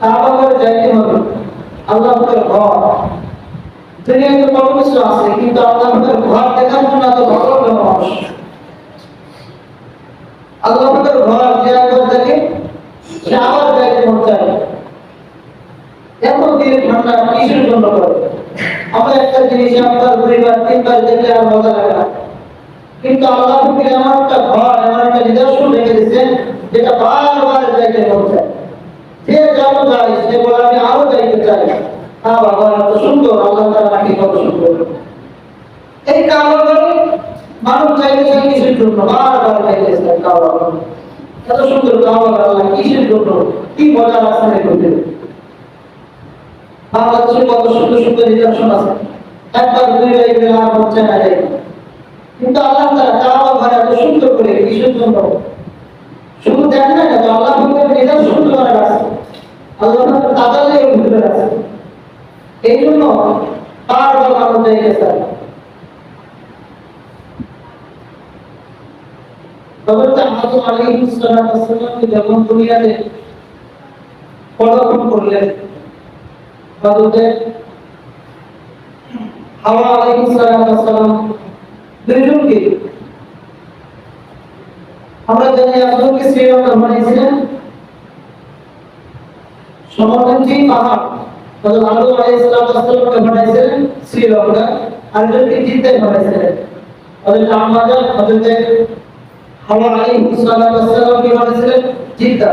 কাবা করে যাইতে হবে আল্লাহ পাকের ঘর দুনিয়াতে কত কিছু আছে কিন্তু আল্লাহ পাকের ঘর দেখার জন্য এত ভালো হবে মানুষ আল্লাহ পাকের ঘর যে একবার দেখে সে আবার যাইতে মন চায় এত দিনের ঠান্ডা কিসের জন্য করে আমরা একটা জিনিস একবার দুইবার তিনবার দেখলে আর মজা লাগে না কিন্তু আল্লাহ পাকের এমন একটা ঘর এমন একটা নিদর্শন রেখে দিয়েছেন যেটা বারবার যাইতে মন চায় যে যত যায়, সে বলে, আমি আরও যাইতে চাই। হ্যাঁ বাবা এত সুন্দর, আল্লাহ তাআলা নাকি কত সুন্দর। এই ঘরে মানুষ চাইতে চাই কিসের জন্য, বারবার যাইতে চাই কাবা এত সুন্দর কাবা আল্লাহ কিসের জন্য? কি মজা আছে এর মধ্যে? বাংলাদেশে কত সুন্দর সুন্দর নিদর্শন আছে। একবার দুইবার গেলে আর হচ্ছে না কিন্তু আল্লাহ কাবা ঘরে এত সুন্দর করে, কিসের জন্য? শুধু দেখেন না কেন, আল্লাহ নিদর্শন করে রাখছে আল্লাহ তাজালে এর ভিতরে আছে এই জন্য বারবার মানুষ যাইতে চায় হযরত আদম আলাইহিস সালাম যখন দুনিয়াতে পদার্পণ করলেন, হযরত হাওয়া আলাইহিস সালাম দুইজনকে আমরা জানি আব্দুলকে শ্রীলঙ্কা বানিয়েছিলেন সমতলটি পাহাড়। হযরত আদম আলাইহিস সালাম ওয়াসাল্লামকে বানিয়েছিলেন শ্রীলঙ্কা। আর একজনকে জিদ্দায় বানিয়েছিলেন হযরত আমাজা হযরত হাওয়া আলাইহিস সালাম ওয়াসাল্লামকে বানিয়েছিলেন জিদ্দা।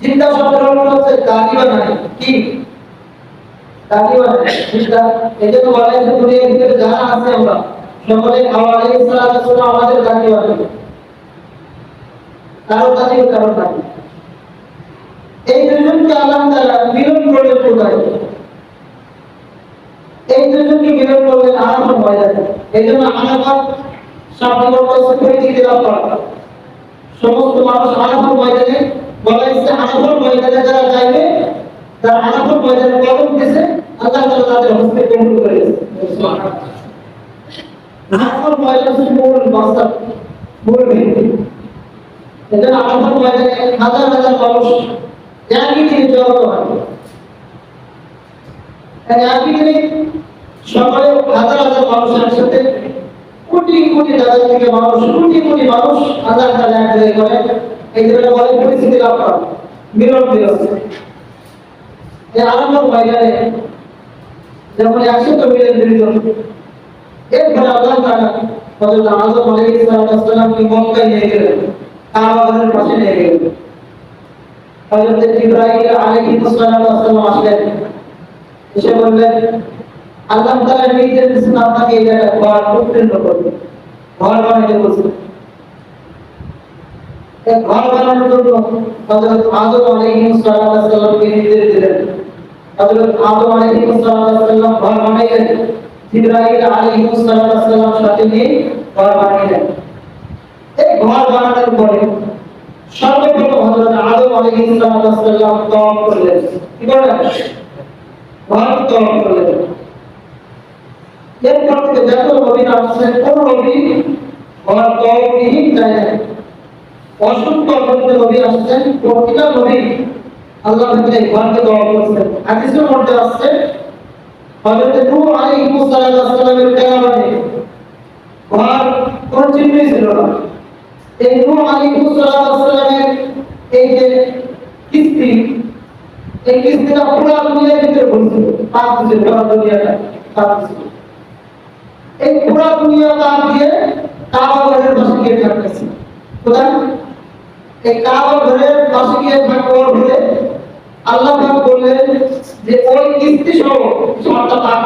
জিদ্দা শব্দের অর্থ হচ্ছে দাগি বানাই কি? দাগি বানাই জিদ্দা এটা তো বলা হয়েছে দুনিয়ার ভিতরে যারা আছে আমরা। সকলে হাওয়া আলাইহিস সালাম ওয়াসাল্লাম আমাদের দাগি বানাই কারও কাছে কারও নাই এই দুজনকে আল্লাহ তাআলা মিলন করে তোলায় এই দুজনকে মিলন করলেন আরাফাত ময়দানে। এই জন্য পরিচিতি সমস্ত মানুষ আরাফাত ময়দানে বলা হচ্ছে আরাফাত ময়দানে যারা যাইবে, তারা আরাফাত ময়দানে কদম দিয়েছে আল্লাহ তাআলা তাদের হস্তে কবুল করে দিয়েছে আরাফাত ময়দান মূল মাস্টার মূল ভিত্তি এদের আরাফাত ময়দানে হাজার হাজার মানুষ একই দিনে জড়ো হয় একই দিনে সকালে হাজার হাজার মানুষ একসাথে কোটি কোটি জায়গা থেকে মানুষ, কোটি কোটি মানুষ হাজার হাজার এক জায়গায় করে। এই জন্য বলে পরিস্থিতি লাভ করা। মিলন দিবস। এই আরাফাত ময়দানে যেমন একশত মিলিয়ন দুইজন, এরপরে আল্লাহ তাআলা হযরত আদম আলাইহিস সালামকে মক্কায় নিয়ে গেলেন। কাবা ঘরের পাশে নিয়ে গেলেন হযরত ইব্রাহিম আলাইহিস সালাম আসলেন। এসে বললেন, আল্লাহ তাআলা নির্দেশ দিয়েছেন আপনাকে এই জায়গায় ঘর উৎকীর্ণ করবে, ঘর বানাইতে বলছেন। এই ঘর বানানোর জন্য হযরত আদম আলাইহিস সালামকে নির্দেশ দিলেন। হযরত আদম আলাইহিস সালাম ঘর বানাইলেন। ইব্রাহিম আলাইহিস সালাম সাথে নিয়ে ঘর বানাইলেন ঘর বানানোর পরে সর্বপ্রথম হযরত আদম আলাইহিস সালাম তওয়াব করলেন। কি করলেন? ঘর তওয়াব করলেন। এরপর থেকে যত নবী আসছেন কোন নবী ঘর তওয়াববিহীন যায় না অসংখ্য অগণিত নবী আসছেন প্রতিটা নবী আল্লাহ থেকে ঘরকে তওয়াব করছেন। হাদিসের মধ্যে আসছে হযরত নূহ আলাইহিস সালামের কেরামতে ঘর কোন চিহ্নই ছিল না। এই নূহ আলাইহিস সালামের এই যে কিস্তি, এই কিস্তিটা এই পুরো ঘরের এই কাবা ঘরের আল্লাহ পাক বললেন যে, ওই কিস্তি সহ সবটা পাক।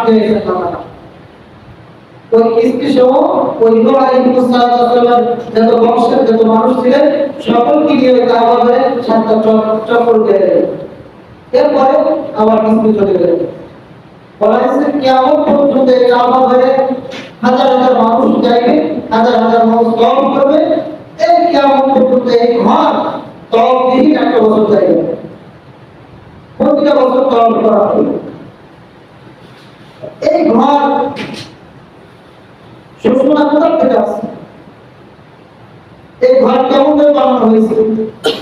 ওই কিস্তি সহ ওই সালাম যত বংশের যত মানুষ ছিলেন, সকলকে নিয়ে কাবা ঘরে সাতটা চক্কর গেলেন এরপরে আবার কিস্তি চলে গেলেন। বলা এই ঘরে কোথা থেকে আসছে এই ঘর কেমন করে বানানো হয়েছে আমরা জানি শুধু